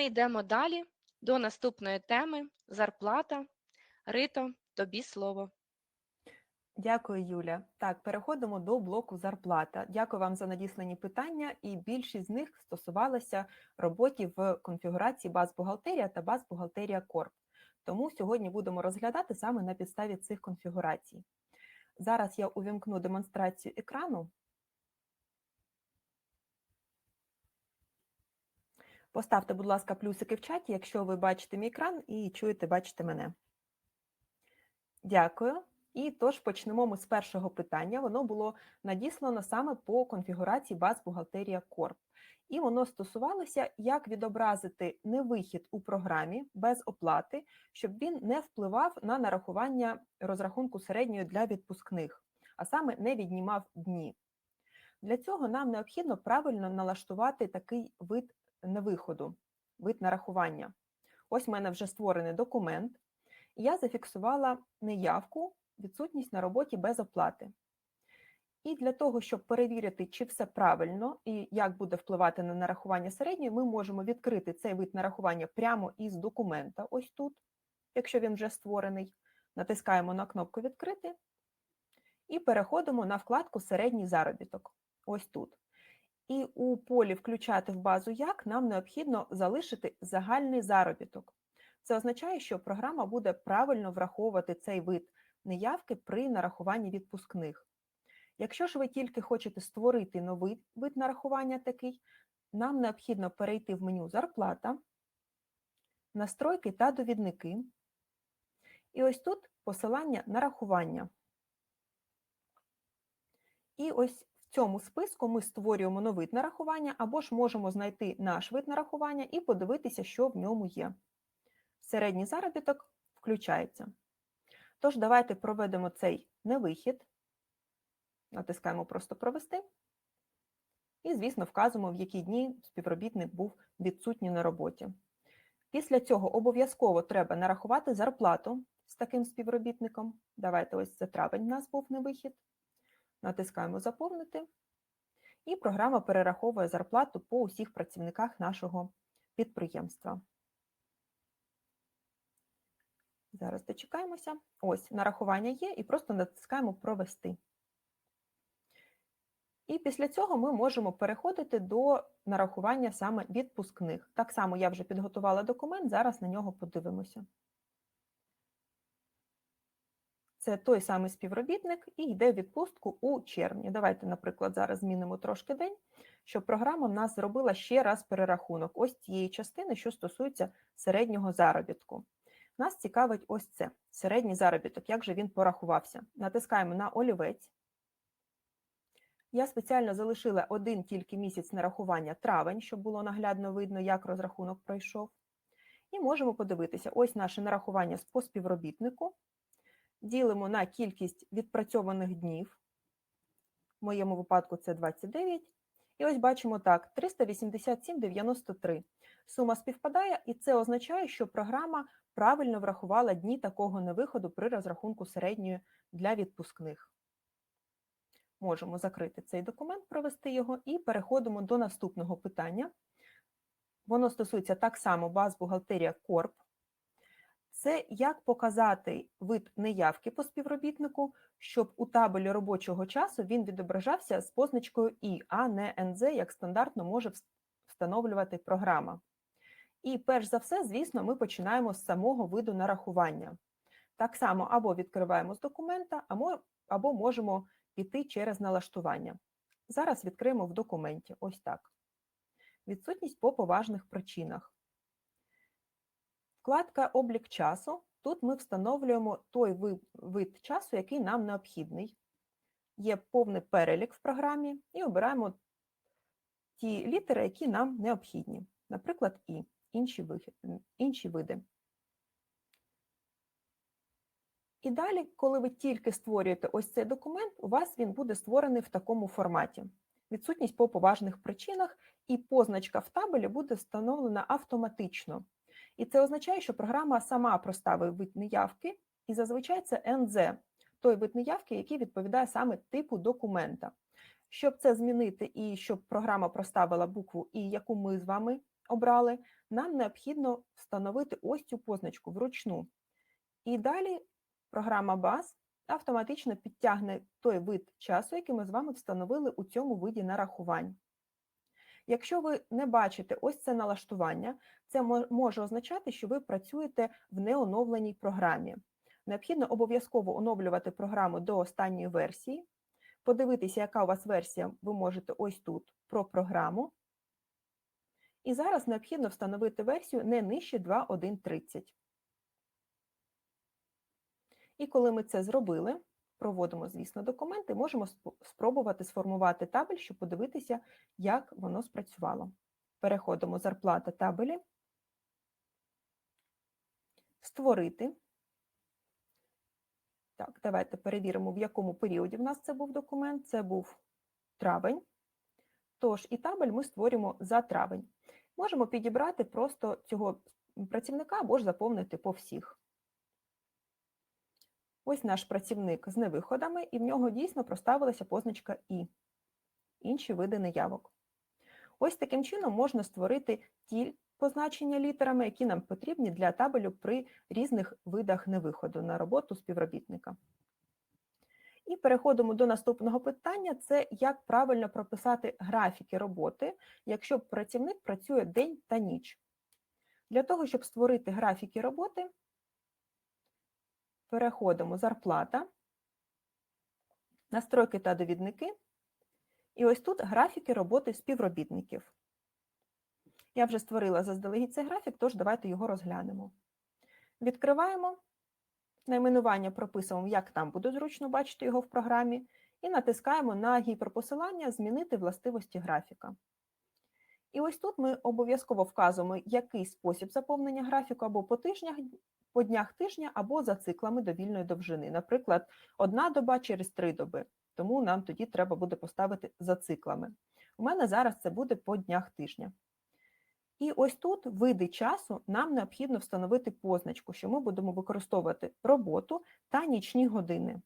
ми йдемо далі до наступної теми зарплата. Рито, тобі слово. Дякую, Юля. Так, переходимо до блоку зарплата. Дякую вам за надіслані питання, і більшість з них стосувалися роботи в конфігурації баз бухгалтерія та баз бухгалтерія Корп. Тому сьогодні будемо розглядати саме на підставі цих конфігурацій. Зараз я увімкну демонстрацію екрану. Поставте, будь ласка, плюсики в чаті, якщо ви бачите мій екран і чуєте, бачите мене. Дякую. І тож почнемо ми з першого питання. Воно було надіслано саме по конфігурації баз бухгалтерія Корп. І воно стосувалося, як відобразити невихід у програмі без оплати, щоб він не впливав на нарахування розрахунку середньої для відпускних, а саме не віднімав дні. Для цього нам необхідно правильно налаштувати такий вид невиходу, вид нарахування. Ось в мене вже створений документ, і я зафіксувала неявку відсутність на роботі без оплати. І для того, щоб перевірити, чи все правильно і як буде впливати на нарахування середньої, ми можемо відкрити цей вид нарахування прямо із документа, ось тут, якщо він вже створений. Натискаємо на кнопку Відкрити і переходимо на вкладку Середній заробіток. Ось тут. І у полі Включати в базу як нам необхідно залишити загальний заробіток. Це означає, що програма буде правильно враховувати цей вид неявки при нарахуванні відпускних. Якщо ж ви тільки хочете створити новий вид нарахування такий, нам необхідно перейти в меню Зарплата, настройки та довідники. І ось тут посилання нарахування. І ось цьому списку ми створюємо новий вид нарахування, або ж можемо знайти наш вид нарахування і подивитися, що в ньому є. Середній заробіток включається. Тож, давайте проведемо цей невихід, натискаємо просто провести. І, звісно, вказуємо, в які дні співробітник був відсутній на роботі. Після цього обов'язково треба нарахувати зарплату з таким співробітником. Давайте ось це травень у нас був невихід. Натискаємо Заповнити. І програма перераховує зарплату по усіх працівниках нашого підприємства. Зараз дочекаємося. Ось, нарахування є, і просто натискаємо Провести. І після цього ми можемо переходити до нарахування саме відпускних. Так само я вже підготувала документ, зараз на нього подивимося. Це той самий співробітник і йде в відпустку у червні. Давайте, наприклад, зараз змінимо трошки день, щоб програма в нас зробила ще раз перерахунок ось цієї частини, що стосується середнього заробітку. Нас цікавить ось це середній заробіток, як же він порахувався. Натискаємо на олівець. Я спеціально залишила один тільки місяць нарахування травень, щоб було наглядно видно, як розрахунок пройшов. І можемо подивитися: ось наше нарахування по співробітнику. Ділимо на кількість відпрацьованих днів. В моєму випадку це 29. І ось бачимо так: 387,93. Сума співпадає, і це означає, що програма правильно врахувала дні такого невиходу при розрахунку середньої для відпускних. Можемо закрити цей документ, провести його, і переходимо до наступного питання. Воно стосується так само баз бухгалтерія Корп. Це як показати вид неявки по співробітнику, щоб у табелі робочого часу він відображався з позначкою І, а не НЗ, як стандартно може встановлювати програма. І перш за все, звісно, ми починаємо з самого виду нарахування. Так само або відкриваємо з документа, або можемо піти через налаштування. Зараз відкриємо в документі ось так. Відсутність по поважних причинах. Вкладка Облік часу. Тут ми встановлюємо той вид часу, який нам необхідний. Є повний перелік в програмі, і обираємо ті літери, які нам необхідні. Наприклад, І, інші, вихід, інші види. І далі, коли ви тільки створюєте ось цей документ, у вас він буде створений в такому форматі. Відсутність по поважних причинах, і позначка в табелі буде встановлена автоматично. І це означає, що програма сама проставить вид неявки, і зазвичай це НЗ, той вид неявки, який відповідає саме типу документа. Щоб це змінити і щоб програма проставила букву І, яку ми з вами обрали, нам необхідно встановити ось цю позначку вручну. І далі програма BAS автоматично підтягне той вид часу, який ми з вами встановили у цьому виді нарахувань. Якщо ви не бачите ось це налаштування, це може означати, що ви працюєте в неоновленій програмі. Необхідно обов'язково оновлювати програму до останньої версії. Подивитися, яка у вас версія, ви можете ось тут про програму. І зараз необхідно встановити версію не нижче 2.1.30. І коли ми це зробили, проводимо, звісно, документи, можемо спробувати сформувати табель, щоб подивитися, як воно спрацювало. Переходимо зарплата табелі, створити. Так, давайте перевіримо, в якому періоді в нас це був документ. Це був травень. Тож і табель ми створюємо за травень. Можемо підібрати просто цього працівника або ж заповнити по всіх. Ось наш працівник з невиходами, і в нього дійсно проставилася позначка І, інші види неявок. Ось таким чином можна створити ті позначення літерами, які нам потрібні для табелю при різних видах невиходу на роботу співробітника. І переходимо до наступного питання: це як правильно прописати графіки роботи, якщо працівник працює день та ніч. Для того, щоб створити графіки роботи, переходимо зарплата, настройки та довідники. І ось тут графіки роботи співробітників. Я вже створила заздалегідь цей графік, тож давайте його розглянемо. Відкриваємо, найменування прописуємо, як там буде зручно бачити його в програмі, і натискаємо на гіперпосилання Змінити властивості графіка. І ось тут ми обов'язково вказуємо, який спосіб заповнення графіку або по тижнях, по днях тижня, або за циклами довільної довжини. Наприклад, одна доба через три доби. Тому нам тоді треба буде поставити за циклами. У мене зараз це буде по днях тижня. І ось тут види часу нам необхідно встановити позначку, що ми будемо використовувати роботу та нічні години.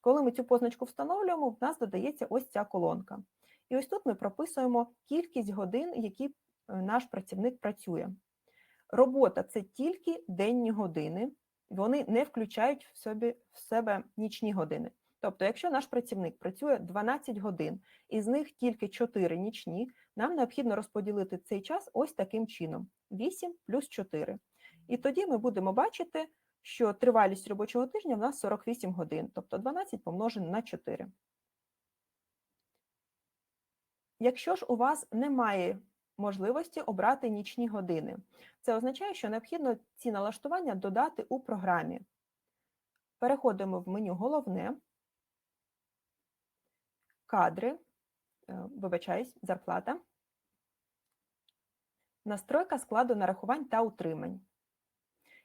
Коли ми цю позначку встановлюємо, в нас додається ось ця колонка. І ось тут ми прописуємо кількість годин, які е, наш працівник працює. Робота це тільки денні години, вони не включають в, собі, в себе нічні години. Тобто, якщо наш працівник працює 12 годин, із них тільки 4 нічні, нам необхідно розподілити цей час ось таким чином: 8 плюс 4. І тоді ми будемо бачити, що тривалість робочого тижня в нас 48 годин, тобто 12 помножено на 4. Якщо ж у вас немає можливості обрати нічні години, це означає, що необхідно ці налаштування додати у програмі. Переходимо в меню Головне, кадри, е, вибачаюсь, зарплата, настройка складу нарахувань та утримань.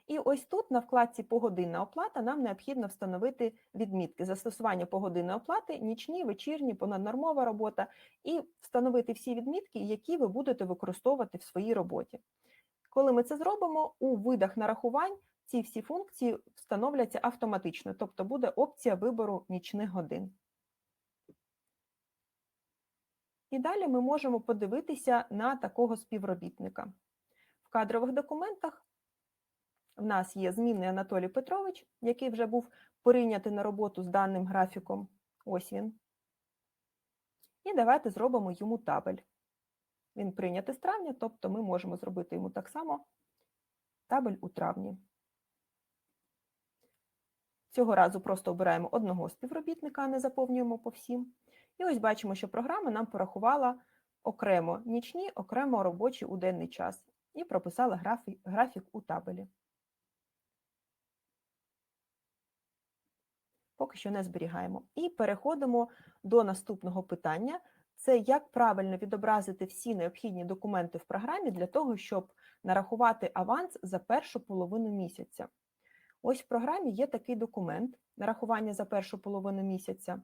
І ось тут на вкладці Погодинна оплата нам необхідно встановити відмітки застосування погодинної оплати, нічні, вечірні, понаднормова робота, і встановити всі відмітки, які ви будете використовувати в своїй роботі. Коли ми це зробимо, у видах нарахувань ці всі функції встановляться автоматично, тобто буде опція вибору нічних годин. І далі ми можемо подивитися на такого співробітника. В кадрових документах в нас є змінний Анатолій Петрович, який вже був прийнятий на роботу з даним графіком. Ось він. І давайте зробимо йому табель. Він прийнятий з травня, тобто ми можемо зробити йому так само табель у травні. Цього разу просто обираємо одного співробітника, а не заповнюємо по всім. І ось бачимо, що програма нам порахувала окремо нічні, окремо робочі у денний час і прописала графік, у табелі. Поки що не зберігаємо. І переходимо до наступного питання. Це як правильно відобразити всі необхідні документи в програмі для того, щоб нарахувати аванс за першу половину місяця. Ось в програмі є такий документ нарахування за першу половину місяця.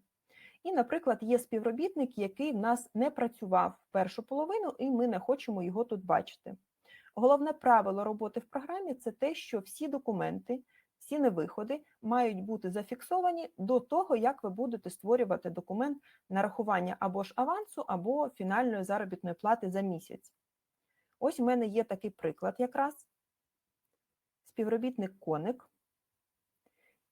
І, наприклад, є співробітник, який в нас не працював першу половину, і ми не хочемо його тут бачити. Головне правило роботи в програмі це те, що всі документи, невиходи мають бути зафіксовані до того, як ви будете створювати документ нарахування або ж авансу, або фінальної заробітної плати за місяць. Ось у мене є такий приклад якраз. Співробітник коник,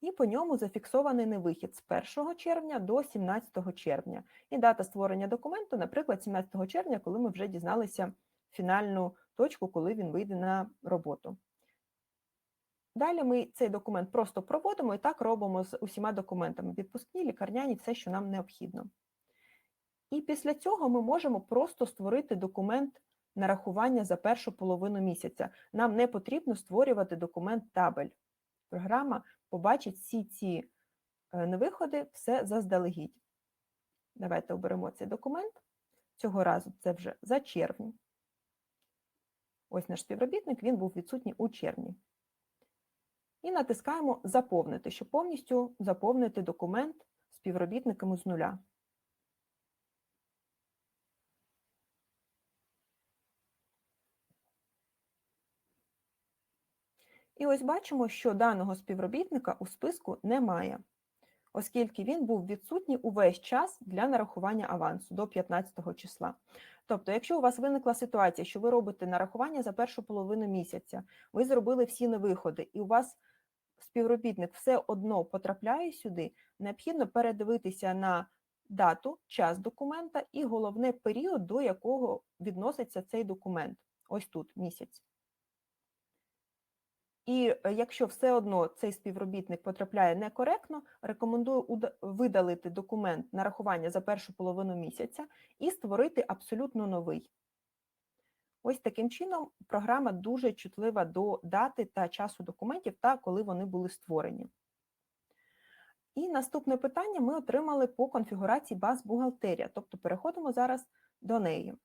і по ньому зафіксований невихід з 1 червня до 17 червня. І дата створення документу, наприклад, 17 червня, коли ми вже дізналися фінальну точку, коли він вийде на роботу. Далі ми цей документ просто проводимо і так робимо з усіма документами: відпускні, лікарняні, все, що нам необхідно. І після цього ми можемо просто створити документ нарахування за першу половину місяця. Нам не потрібно створювати документ табель. Програма побачить всі ці е, невиходи, все заздалегідь. Давайте оберемо цей документ. Цього разу це вже за червень. Ось наш співробітник, він був відсутній у червні. І натискаємо Заповнити, щоб повністю заповнити документ співробітниками з нуля. І ось бачимо, що даного співробітника у списку немає, оскільки він був відсутній увесь час для нарахування авансу до 15 числа. Тобто, якщо у вас виникла ситуація, що ви робите нарахування за першу половину місяця, ви зробили всі невиходи, і у вас співробітник все одно потрапляє сюди, необхідно передивитися на дату, час документа і головне період, до якого відноситься цей документ. Ось тут місяць. І е, якщо все одно цей співробітник потрапляє некоректно, рекомендую видалити документ нарахування за першу половину місяця і створити абсолютно новий. Ось таким чином програма дуже чутлива до дати та часу документів та коли вони були створені. І наступне питання ми отримали по конфігурації баз бухгалтерія, тобто переходимо зараз до неї.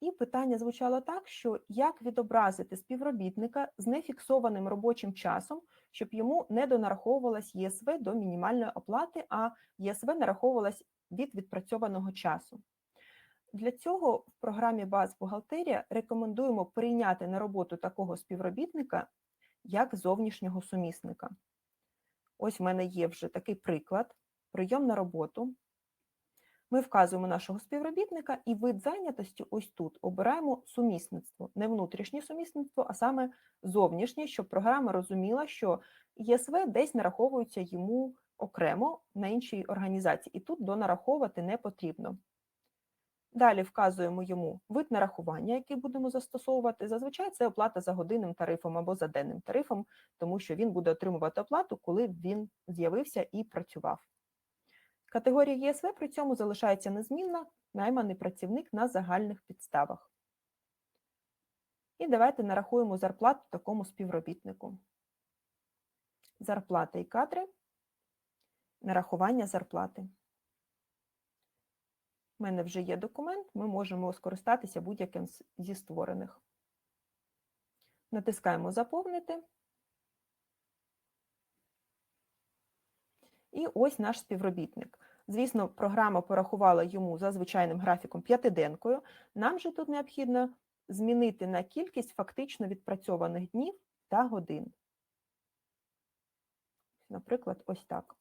І питання звучало так, що як відобразити співробітника з нефіксованим робочим часом, щоб йому не донараховувалась ЄСВ до мінімальної оплати, а ЄСВ нараховувалась від відпрацьованого часу. Для цього в програмі Баз бухгалтерія рекомендуємо прийняти на роботу такого співробітника як зовнішнього сумісника. Ось в мене є вже такий приклад: прийом на роботу. Ми вказуємо нашого співробітника і вид зайнятості ось тут обираємо сумісництво, не внутрішнє сумісництво, а саме зовнішнє, щоб програма розуміла, що ЄСВ десь нараховується йому окремо на іншій організації, і тут донараховувати не потрібно. Далі вказуємо йому вид нарахування, який будемо застосовувати. Зазвичай це оплата за годинним тарифом або за денним тарифом, тому що він буде отримувати оплату, коли він з'явився і працював. Категорія ЄСВ при цьому залишається незмінна, найманий працівник на загальних підставах. І давайте нарахуємо зарплату такому співробітнику. Зарплата і кадри, нарахування зарплати. У мене вже є документ, ми можемо скористатися будь-яким зі створених. Натискаємо Заповнити. І ось наш співробітник. Звісно, програма порахувала йому за звичайним графіком п'ятиденкою. Нам же тут необхідно змінити на кількість фактично відпрацьованих днів та годин. Наприклад, ось так.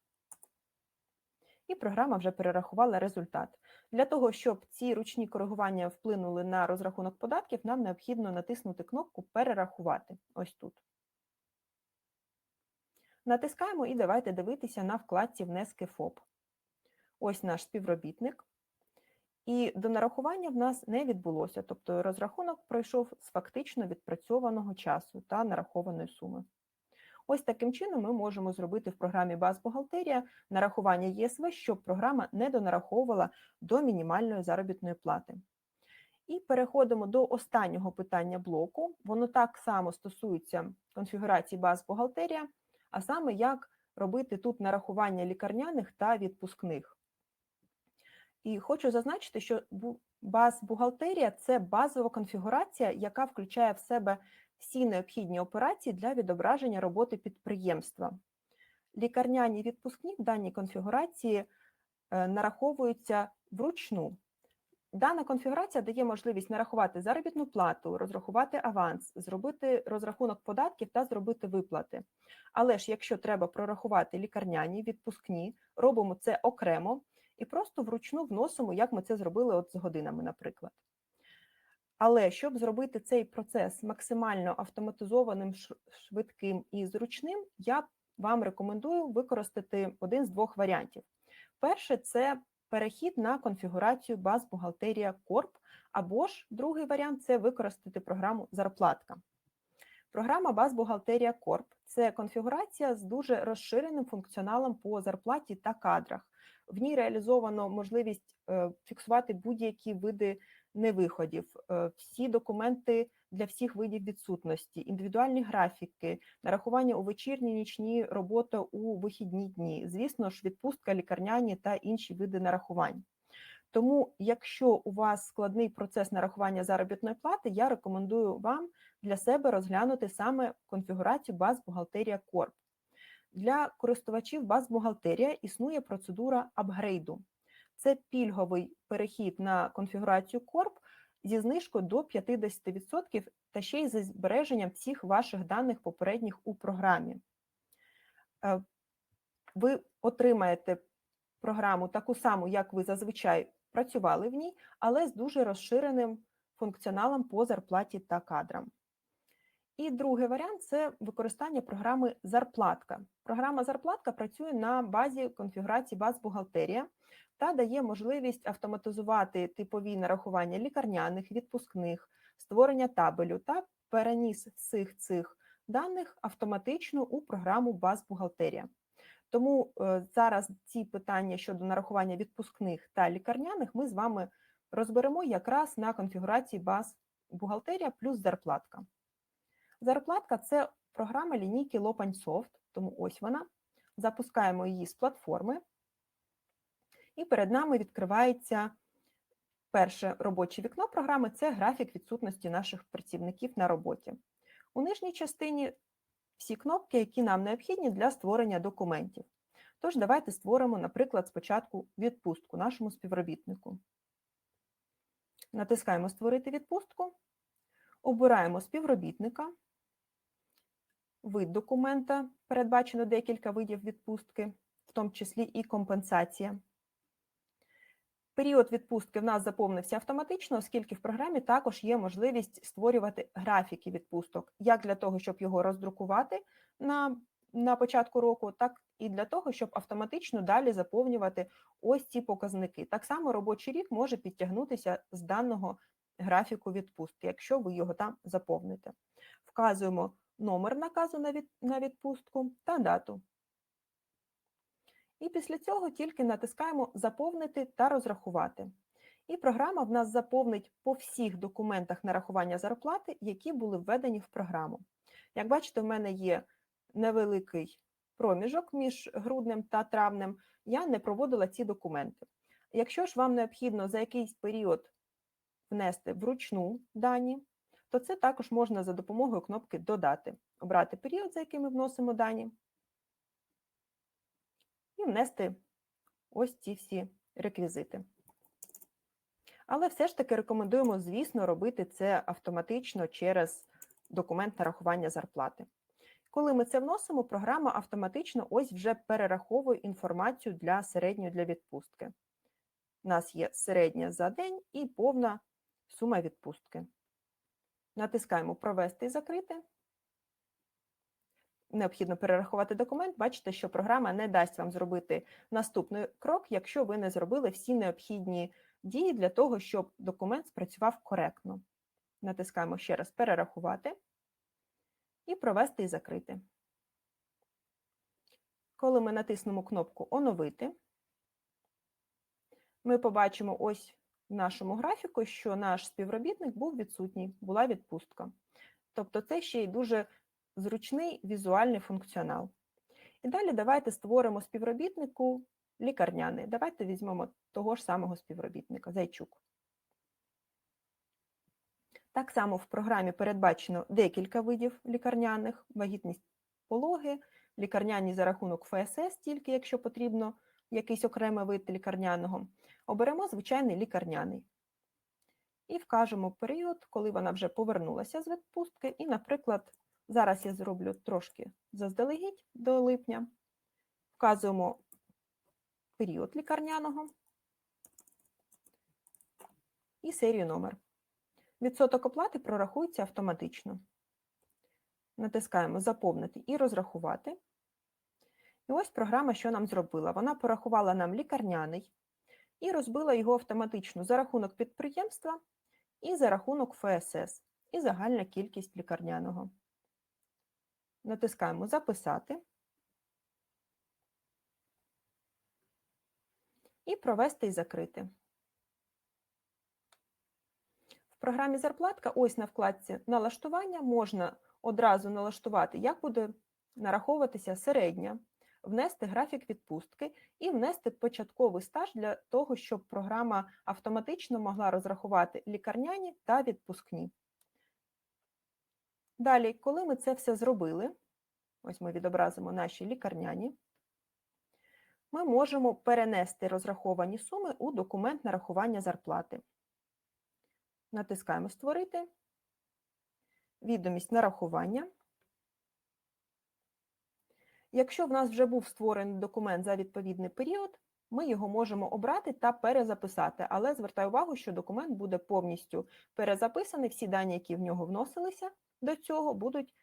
І програма вже перерахувала результат. Для того, щоб ці ручні коригування вплинули на розрахунок податків, нам необхідно натиснути кнопку Перерахувати ось тут. Натискаємо і давайте дивитися на вкладці Внески ФОП. Ось наш співробітник. І до нарахування в нас не відбулося, тобто розрахунок пройшов з фактично відпрацьованого часу та нарахованої суми. Ось таким чином ми можемо зробити в програмі Баз бухгалтерія нарахування ЄСВ, щоб програма не донараховувала до мінімальної заробітної плати. І переходимо до останнього питання блоку. Воно так само стосується конфігурації баз бухгалтерія, а саме як робити тут нарахування лікарняних та відпускних. І хочу зазначити, що баз бухгалтерія це базова конфігурація, яка включає в себе всі необхідні операції для відображення роботи підприємства. Лікарняні відпускні в даній конфігурації е, нараховуються вручну. Дана конфігурація дає можливість нарахувати заробітну плату, розрахувати аванс, зробити розрахунок податків та зробити виплати. Але ж якщо треба прорахувати лікарняні, відпускні, робимо це окремо і просто вручну вносимо, як ми це зробили от з годинами, наприклад. Але щоб зробити цей процес максимально автоматизованим, швидким і зручним, я вам рекомендую використати один з двох варіантів. Перше це перехід на конфігурацію баз бухгалтерія Корп, або ж другий варіант це використати програму Зарплатка. Програма баз бухгалтерія Корп це конфігурація з дуже розширеним функціоналом по зарплаті та кадрах. В ній реалізовано можливість е, фіксувати будь-які види невиходів, е, всі документи для всіх видів відсутності, індивідуальні графіки, нарахування у вечірні, нічні, робота у вихідні дні, звісно ж, відпустка, лікарняні та інші види нарахувань. Тому, якщо у вас складний процес нарахування заробітної плати, я рекомендую вам для себе розглянути саме конфігурацію баз бухгалтерія Корп. Для користувачів баз бухгалтерія існує процедура апгрейду. Це пільговий перехід на конфігурацію Корп зі знижкою до 50% та ще й зі збереженням всіх ваших даних попередніх у програмі. Е, Ви отримаєте програму таку саму, як ви зазвичай працювали в ній, але з дуже розширеним функціоналом по зарплаті та кадрам. І другий варіант це використання програми Зарплатка. Програма Зарплатка працює на базі конфігурації баз бухгалтерія та дає можливість автоматизувати типові нарахування лікарняних, відпускних, створення табелю та переніс всіх цих даних автоматично у програму баз бухгалтерія. Тому е, зараз ці питання щодо нарахування відпускних та лікарняних ми з вами розберемо якраз на конфігурації баз бухгалтерія плюс зарплатка. Зарплатка це програма лінійки Lopansoft, тому ось вона. Запускаємо її з платформи, і перед нами відкривається перше робоче вікно програми це графік відсутності наших працівників на роботі. У нижній частині всі кнопки, які нам необхідні для створення документів. Тож, давайте створимо, наприклад, спочатку відпустку нашому співробітнику. Натискаємо Створити відпустку, обираємо співробітника, вид документа, передбачено декілька видів відпустки, в тому числі і компенсація. Період відпустки в нас заповнився автоматично, оскільки в програмі також є можливість створювати графіки відпусток, як для того, щоб його роздрукувати на, на початку року, так і для того, щоб автоматично далі заповнювати ось ці показники. Так само робочий рік може підтягнутися з даного графіку відпустки, якщо ви його там заповните. Вказуємо номер наказу на, від, на відпустку та дату. І після цього тільки натискаємо Заповнити та розрахувати. І програма в нас заповнить по всіх документах нарахування зарплати, які були введені в програму. Як бачите, в мене є невеликий проміжок між груднем та травнем, я не проводила ці документи. Якщо ж вам необхідно за якийсь період внести вручну дані, то це також можна за допомогою кнопки Додати, обрати період, за який ми вносимо дані, і внести ось ці всі реквізити. Але все ж таки рекомендуємо, звісно, робити це автоматично через документ нарахування зарплати. Коли ми це вносимо, програма автоматично ось вже перераховує інформацію для середньої для відпустки. У нас є середня за день і повна сума відпустки. Натискаємо Провести і закрити. Необхідно перерахувати документ. Бачите, що програма не дасть вам зробити наступний крок, якщо ви не зробили всі необхідні дії для того, щоб документ спрацював коректно. Натискаємо ще раз Перерахувати і провести і закрити. Коли ми натиснемо кнопку Оновити, ми побачимо ось нашому графіку, що наш співробітник був відсутній, була відпустка. Тобто це ще й дуже зручний візуальний функціонал. І далі давайте створимо співробітнику лікарняний. Давайте візьмемо того ж самого співробітника Зайчук. Так само в програмі передбачено декілька видів лікарняних, вагітність пологи, лікарняні за рахунок ФСС, тільки якщо потрібно якийсь окремий вид лікарняного. Оберемо звичайний лікарняний. і вкажемо період, коли вона вже повернулася з відпустки. І, наприклад, зараз я зроблю трошки заздалегідь до липня. Вказуємо період лікарняного і серію номер. Відсоток оплати прорахується автоматично. Натискаємо Заповнити і розрахувати. І ось програма, що нам зробила. Вона порахувала нам лікарняний і розбила його автоматично за рахунок підприємства і за рахунок ФСС, і загальна кількість лікарняного. Натискаємо Записати і провести і закрити. В програмі зарплатка, ось на вкладці налаштування, можна одразу налаштувати, як буде нараховуватися середня, внести графік відпустки і внести початковий стаж для того, щоб програма автоматично могла розрахувати лікарняні та відпускні. Далі, коли ми це все зробили, ось ми відобразимо наші лікарняні, ми можемо перенести розраховані суми у документ нарахування зарплати. Натискаємо Створити, відомість нарахування. Якщо в нас вже був створений документ за відповідний період, ми його можемо обрати та перезаписати, але звертаю увагу, що документ буде повністю перезаписаний, всі дані, які в нього вносилися до цього, будуть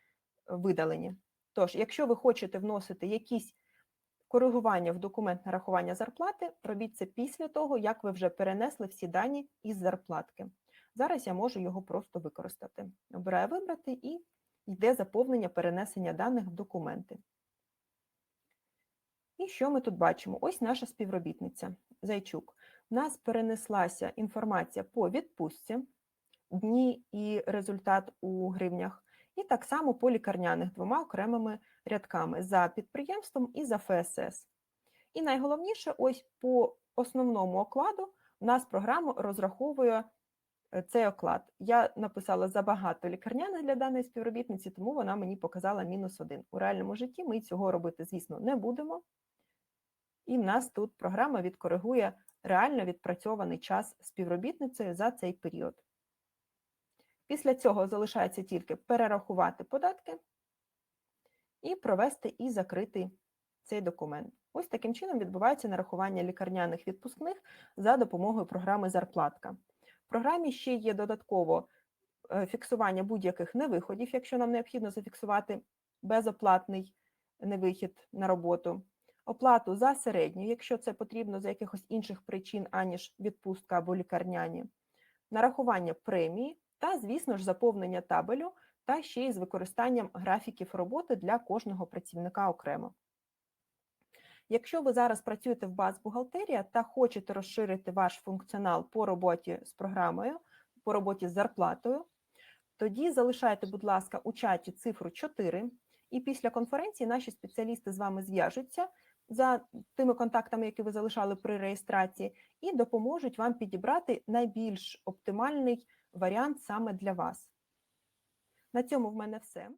видалені. Тож, якщо ви хочете вносити якісь коригування в документ нарахування зарплати, робіть це після того, як ви вже перенесли всі дані із зарплатки. Зараз я можу його просто використати. Обираю Вибрати і йде заповнення перенесення даних в документи. І що ми тут бачимо? Ось наша співробітниця Зайчук. У нас перенеслася інформація по відпустці, дні і результат у гривнях, і так само по лікарняних двома окремими рядками за підприємством і за ФСС. І найголовніше, ось по основному окладу у нас програма розраховує е, цей оклад. Я написала забагато лікарняних для даної співробітниці, тому вона мені показала мінус один. У реальному житті ми цього робити, звісно, не будемо. І в нас тут програма відкоригує реально відпрацьований час співробітницею за цей період. Після цього залишається тільки перерахувати податки і провести і закрити цей документ. Ось таким чином відбувається нарахування лікарняних відпускних за допомогою програми Зарплатка. В програмі ще є додатково е, фіксування будь-яких невиходів, якщо нам необхідно зафіксувати безоплатний невихід на роботу оплату за середню, якщо це потрібно за якихось інших причин, аніж відпустка або лікарняні, нарахування премії та, звісно ж, заповнення табелю та ще й з використанням графіків роботи для кожного працівника окремо. Якщо ви зараз працюєте в баз бухгалтерія та хочете розширити ваш функціонал по роботі з програмою, по роботі з зарплатою, тоді залишайте, будь ласка, у чаті цифру 4, і після конференції наші спеціалісти з вами зв'яжуться за тими контактами, які ви залишали при реєстрації, і допоможуть вам підібрати найбільш оптимальний варіант саме для вас. На цьому в мене все.